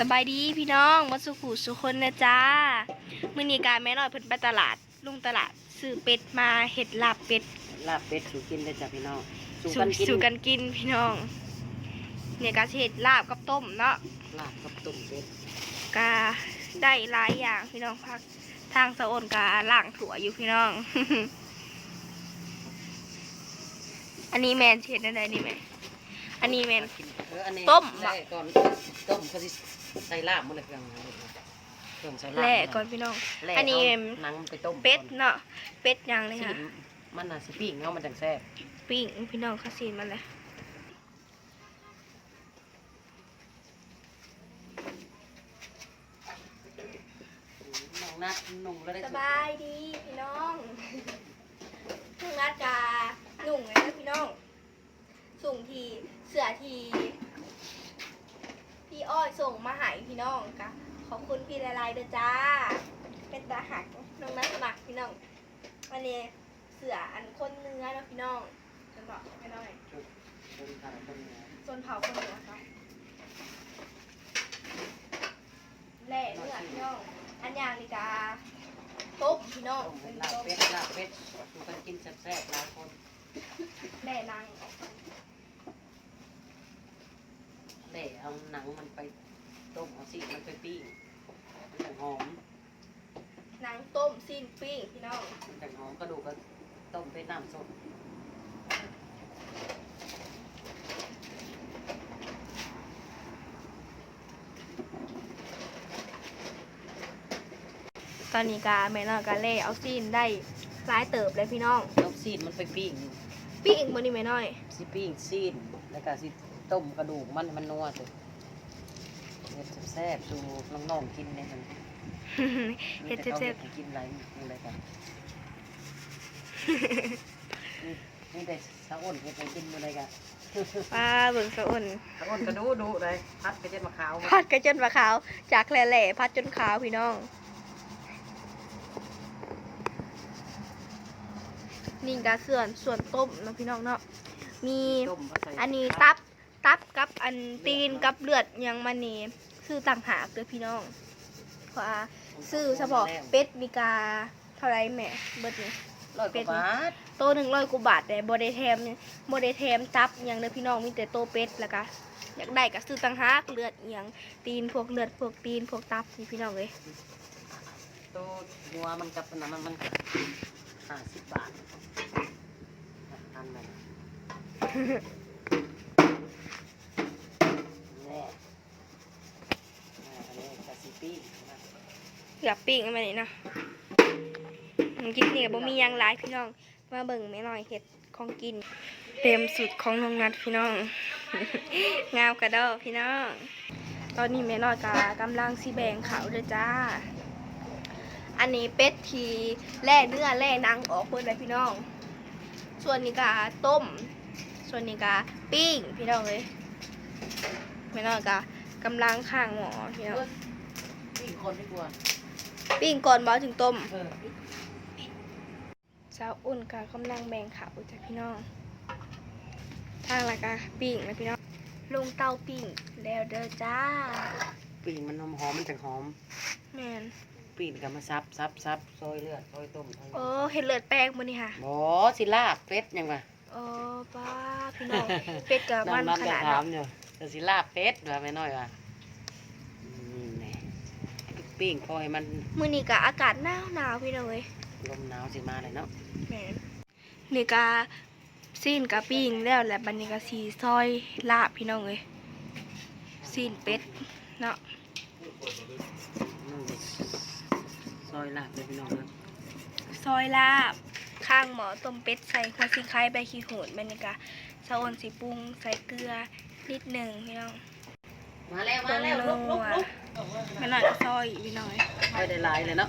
สบายดีพี่น้องมาสุขุสุคนนะจ้ามื้อนี้การแม่น้อยเพิ่นไปตลาดลุงตลาดซื้อเป็ดมาเห็ดลาบเป็ดลาบเป็ดสู่กินได้จ้ะพี่น้องสู่สู่กันกินสู่กันกินพี่น้อง เนี่ยก็สิเห็ดลาบกับต้มเนาะลาบกับต้มเป็ดก็ได้หลายอย่างพี่น้องพักทางสะโอนกาล่างถั่วอยู่พี่น้อง อันนี้แมนเช็ดได้นี่ไหมอันนี้แมนกินเอออันนี้ต้มแล่ก่อนต้มเขาสิ ใส่ลาบหมดเลยเครื่องเครื่องใส่ลาบแล่ก่อนพี่น้อง แล่อันนี้ เอาหนังไปต้มเป็ดก่อนเนาะเป็ดย่างเลยสิค่ะมันน่ะสิปิ้งเนาะมันจังแซ่บปิ้งพี่น้องข้าซีนมันเลยน้องนัดนุ่งแล้วได้สบายดีพี่น้องทุ่งนัดกาหนุ่งเลยนะพี่น้องส่งทีเสือที พี่อ้อยส่งมาใหายพี่น้องกะขอบคุณพี่ละลายๆเด้อจ้า เป็นตาหักน้องนัดสมัครพี่น้องวันนี้เสืออันคนเนื้อนะพี่น้องจะบอกไม่น้อยต้มขาต้มเนื้อส่วนเผาคนเหนือครับแหล่เนื้อพี่น้องอันอย่างนี่กาต้มพี่น้องต้มเป็เป็นนลาบต้มเป็ดลาบเป็ดสู่กันกินแซ่บๆหลายคนแหล่นางออก แล่เอาหนังมันไปต้มเอาสิมันไปปิ้งมันจังหอมนางต้มซีนปิ้งพี่น้องมันจังหอมกระดูกก็ต้มเป็นน้ำสดตอนนี้กาแม่น้อยกาเล่เอาซีนได้หลายเติบเลยพี่น้องต้มซีดมันไปปิ้งปิ้งมื้อนี้แม่น้อย สิปิ้งซีดแล้วก็สิ ต้มกระดูกมันให้มันนัวสิเฮ็ดแซ่บๆสู่น้องๆกินเนี่ยมันเฮ็ดมีแต่ขาแซ่บฮ็ดให้กินหลายอะไรกันนี่นี่แต่สะอ้นเฮ็ดให้กินอะไรกันๆป้าเบิ่งสะอุ่นสะอ้นก็ดูดูเลยพัดไปเจ็ดมะขาวพัดกระจนมาขาว จากแหล่ๆพัดจนขาวพี่น้องนี่กาส่วนส่วนต้มเนาะพี่น้องเนาะมีต้มเอาใส่อันนี้ตับ ตับกับอันตีนกับเลือดหยังมันนี่ซื้อต่างหากเด้อพี่น้องเพราะว่าซื้อเฉพาะเป็ดมีกาเท่าไรแหม่เบิดนี่ร้อยกว่าบาทโตหนึ่งร้อยกว่าบาทแต่บ่ได้แถมบ่ได้แถมตับหยังเด้อพี่น้องมีแต่โตเป็ดแล้วก็อยากได้ก็ซื้อต่างหากเลือดหยังตีนพวกเลือดพวกตีนพวกตับนี่พี่น้องเอ้ยตัวหัวมันกับน้ำมันมันห้าสิบบาทอันนั้นแน่อันนี้กะสิปิ้งนะ อยากปิ้งอันนี้นะอืมกินนี่ก็บ่มียังหลายพี่น้อง มาเบิ่งแม่น้อยเฮ็ดของกิน เต็มสุดของน้องนัดพี่น้อง งามกระดอพี่น้อง ตอนนี้แม่น้อยกากำลังสิแบงเขาวเด้อจ้า อันนี้เป็ดทีแล่เนื้อแล่นังออกเพิ่นเลยพี่น้อง ส่วนนี้กาต้ม ส่วนนี้กาปิ้งพี่น้องเลยแม่น้อยกากำลังข้างหมอพี่น้องปิ้งคนดีกว่า ปิ้งก่อนบ่ถึงต้มเออเจ้าอุ่นกากำลังแบ่งเขาวจ้ะพี่น้อง ทางละกาปิ้งนะพี่น้อง ลงเตาปิ้งแล้วเด้อจ้า ปิ้งมันหอมหอมมันจังหอม แมนปิ้งกับมาซับซับซับซอยเลือดซอยต้มโอ้เห็ดเลือดแป้งมื้อนี้ค่ะบอสิลาบเป็ดยังวะโอ้ป้าพี่น้องเป็ดกับมันน้องขจะนาดถามเนาะอยู่จะสิลาบเป็ดว่าไม่น้อยว่ะนี่แน่ ปิ้งคอยมันมื้อนี้ก็อากาศหนาวหนาวพี่น้องเอ้ยลมหนาวสิมาเลยเนาะแมนนี่ก็ซีนกับปิ้งแล้วและบัดนี้ก็สีซอยลาบพี่น้องเอ้ยซีนเป็ดเนาะน้องจะซอยลาบเลยพี่น้องนะซอยลาบข้างหมอต้มเป็ดใส่หัวซีไข่ใบขี้หูดบัดนี้ก็สะออนสีปรุงใส่เกลือนิดหนึ่งพี่น้องมาแล้วมาแล้วลุกลุกลุก ไม่หน่อยก็ซอยอีกพี่น้อยซอยได้หลายเลยเนาะ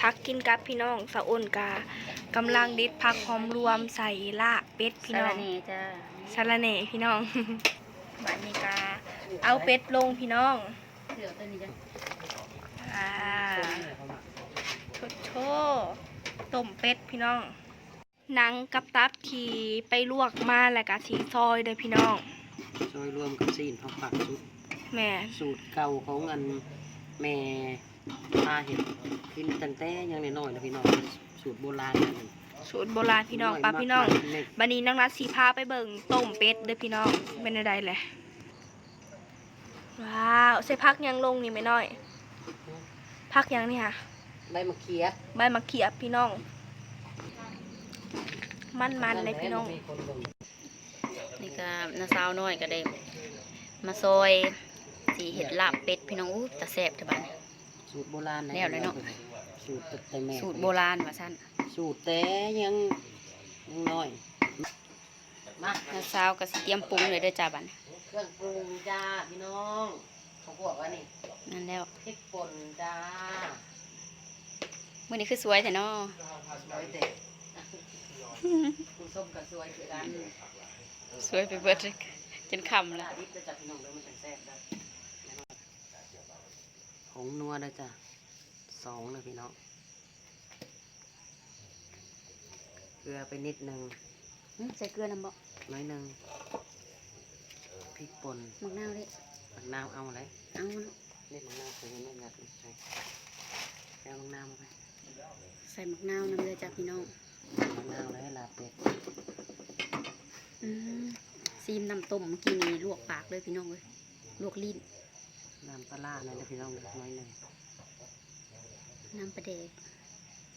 พักกินกับพี่น้องสะออนกากำลังดิดพักหอมรวมใส่ลาบเป็ดพี่น้องจ้าสาระแหน่พี่น้องบัดนี้กาเอาเป็ดลงพี่น้องเดี๋ยวตัวนี้จะอ่าโชโชต้มเป็ดพี่น้องหนังกับตับที่ไปลวกมาแล้วก็สีซอยเด้อพี่น้องซอยรวมกับซีนพอปักสุด แม่สูตรเก่าของอันแม่พาเห็ดกินตั้งแต่ยังน้อยๆนะพี่น้องสูตรโบราณนั่นเอง สูตรโบราณพี่น้องปลาพี่น้องบันนี้น้องนัดสีพาไปเบิ่งต้มเป็ดเด้อพี่น้องเป็นอะไรแหละว้าวใส่พักยังลงนี่ไม่น้อย พักยังนี่ค่ะใบมะเขือใบมะเขียบพี่น้อง มันมันๆเลยพี่น้องมีคนเบิ่งนี่ก็น้าสาวน้อยก็ได้มาซอย สีเห็ดลาบเป็ดพี่น้องอู้ตะแซ่บเถอะบัดนี้สูตรโบราณะแล้วเลยเนาะสูตรแต่แม่สูตรโบราณว่าซั่นสูตรแต่ยังยังน้อยมาน้าสาวก็สิเตรียมปรุงเลยเด้อจ้าบัดนี้เครื่องปรุงจ้าพี่น้องเขาบอกว่านี่นั่นแล้วพริกป่นจ้ามื้อนี้คือสวยแท้เนาะสวยเด็ดคุณส้มกับสวยคือกันสวยไปเบิดจนค่ำเวแล้ลาวดิบจะจับพี่น้องแล้วมันจะแซ่บได้ผ งนัวได้จ้ะสองเลยพี่น้องเกลือไปนิดนึงหึใส่เกลือนํบ่น้อยหนึ่งพริกป่นมะนาวเด้มะนาวเอาอะไรเอาเนาะเล็ดมะนาวใส่ไม่งัดไม่ใช่แล้วมะนาวมาไปใส่มะนาวนำเด้อจ้าพี่น้องมะนาวแล้วให้ลาเป็ดอืมซีมน้ำต้มเมื่อกี้นี้ลวกปากเลยพี่น้องเอ้ยลวกลิ้น น้ำปลาร้านั่นนะพี่น้องน้อยหนึ่งน้ำปลาแดก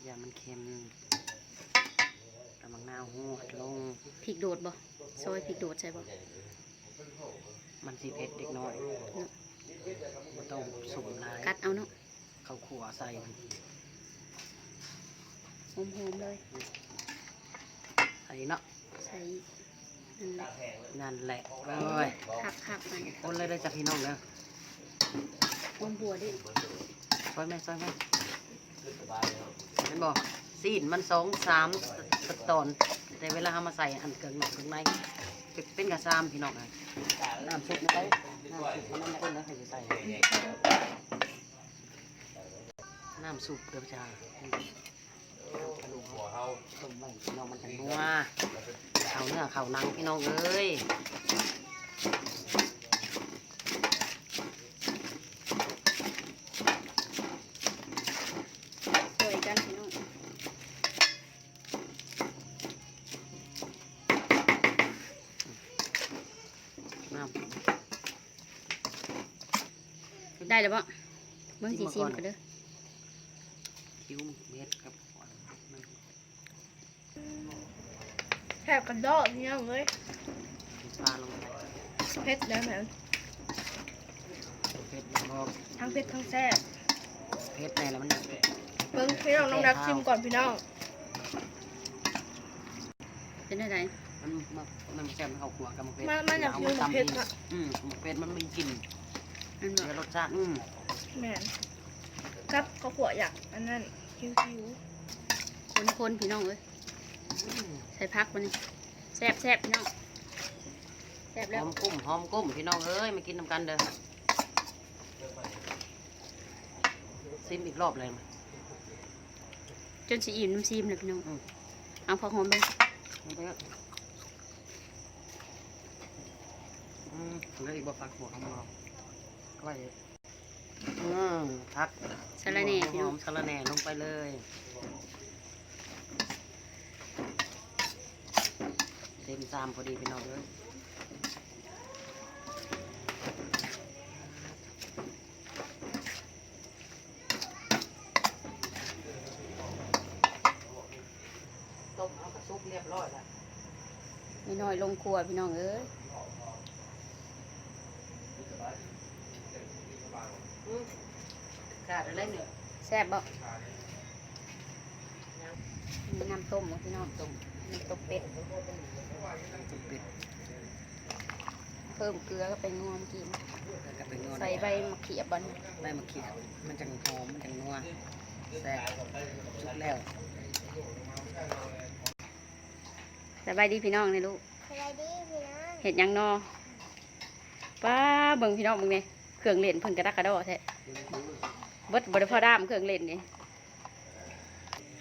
อย่ามันเค็มกำมะนาวหวดลง พริกโดดบ่ซอยพริกโดดใส่บ่มันสีเผ็ดเด็กน้อยเนาะมันต้องสุ่มลายกัดเอาเนาะข้าวขัวใส่หอมๆเลยใส่เนาะใส่นั่นแหละนั่นแหละเอ้ยคักๆมันคนเลยได้จากพี่น้องเด้อ อมบัวดิซอยแม่ซอยแม่เห็นบอกซีนมันสองสามสตอน แต่เวลาเอามาใส่อันเกินหนักเกินในเป็นกระซามพี่น้องเลยน้ำซุปนะไปน้ำซุปมันคนแล้วใครจะใส่น้ำซุปเด้อจ้าต้มไว้พี่น้องมันจะนัวเอาเนื้อเขานังพี่น้องเอ้ย ได้แล้วบ่เบิ่งสีซีมกันเด้อคิ้วเม็ดครับแทบกันดอกพี่น้องเลยปลาลงไปเผ็ดแล้วแม่เผ็ดแล้วก็ทั้งเผ็ดทั้งแซ่บเผ็ดแน่แล้วมันเบิ่งพี่น้องน้องนัดชิมก่อนพี่น้องเป็นได้ไดมันมันมันแซ่บมันเข้าขัวกับมันเผ็ดมันมันอยากกินเผ็ดอะอืมมันเผ็ดมันมีกลิ่น นั่นบ่เดี๋ยวรสชาติอืมแม่นกับข้าวขัวอยากอันนั้นคิวคนๆพี่น้องเอ้ยอืมใส่ผักมันนี่แซ่บแซ่บพี่น้องแซ่บหแล้วอมกุ้มหอมกุ้มพี่น้องเอ้ยมากินน้ำกันเด้อซิมอีกรอบเลยมั้ยจนสิอิ่มน้ำซีมเลยพี่น้องอืมเอาผักหอมเบิ่งมันไปเถอะอืมเหลืออีกบ่ฟักหัวของเราก็ ไปอืมพักสะระแหน่พี่หน้อองมสะระแหน่ลงไปเลยเต็มซามพอดีพี่น้องเลยต้มเอากระซุปเรียบร้อยแล้ว ไม่น้อยลงครัวพี่น้องเอ้ย อืม ขาดอะไรเนี่ยแซ่บบ่มีน้ำต้มบ่พี่น้องต้มน้ำต้มเป็ดต้มเป็ด เพิ่มเกลือก็ไปนัวเมื่อกี้แล้วก็ไปนวดใส่ใบมะเขียบบันใบมะเขือมันจังหอม มันจังนัวแซ่บสุดแล้วสบายดีพี่น้องนี่ลูกสบายดีพี่น้องเห็ดหยังนอป้าเบิ่งพี่น้องมึงเนี่ย เครื่องเล่นเพิ่นกระดักกระดอแท้เบิดบ่ได้พอด้ามเครื่องเล่นนี่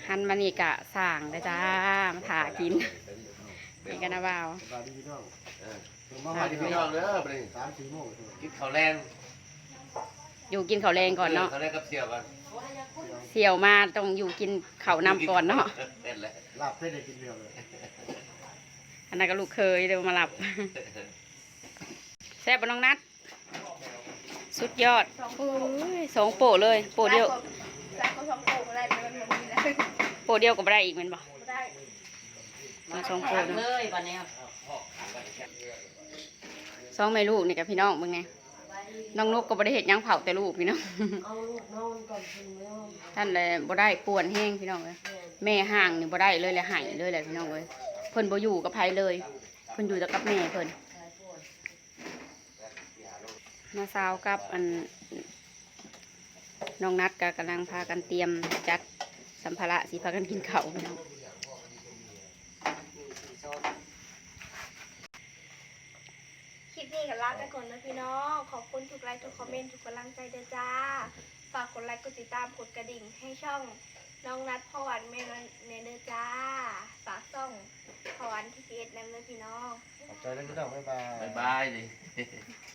หันมานี่กะสร้างได้อจ้ามาถากินนี่กันนะบ่าวสวัสดีพี่น้องเออมาหาที่พี่น้องเด้อไปสามสี่โมงกินข้าวแรงอยู่กินข้าวแรงก่อนเนาะข้าวแรงกับเสี่ยวก่อนเสี่ยวมาต้องอยู่กินข้าวนำก่อนเนาะนั่นแหละลาบเป็ดได้กินเดียวเลยอันนั้นก็ลูกเคยเดี๋ยวมาหลับแซ่บบ่น้องนัด สุดยอดโอ้ยสองโปะเลย โปะเดียวใส่ก็สองโป่งอะไรมันบ่มีแล้วโปะเดียวก็บ่ได้อีกแมันบ่บ่ได้มาสองโปะตักเนาะเลยบัดนี้สองแม่ลูกนี่กับพี่น้องมึงไงน้องนกก็บ่ได้เห็ดหยังเผาแต่ลูกพี่น้อง เอาลูกนอนก่อนคุณแม่ท่านเลยบ่ได้ป่วนแห้งพี่น้องเลยแม่ห่างนี่บ่ได้เลยแหละหายเลยแหละพี่น้องเลยเพิ่นบ่อยู่กับไผเลย เพิ่นอยู่แต่กับแม่เพิ่น มาสาวกับอันน้องนัดก็กำลังพากันเตรียมจัดสัมภาระสิพากันกินข้าวพี่น้องคลิปนี้ก็ลาไปก่อนนะพี่น้อง ขอบคุณทุกไลค์ทุกคอมเมนต์ทุกกำลังใจเด้อจ้า ฝากกดไลค์กดติดตามกดกระดิ่งให้ช่องน้องนัดพ่อหวันแม่เนเด้อจ้า ฝากช่องพ่อหวันที่พีเอสนำเลยพี่น้อง ขอบใจนะพี่น้องบ๊ายบายบ๊ายบายเลย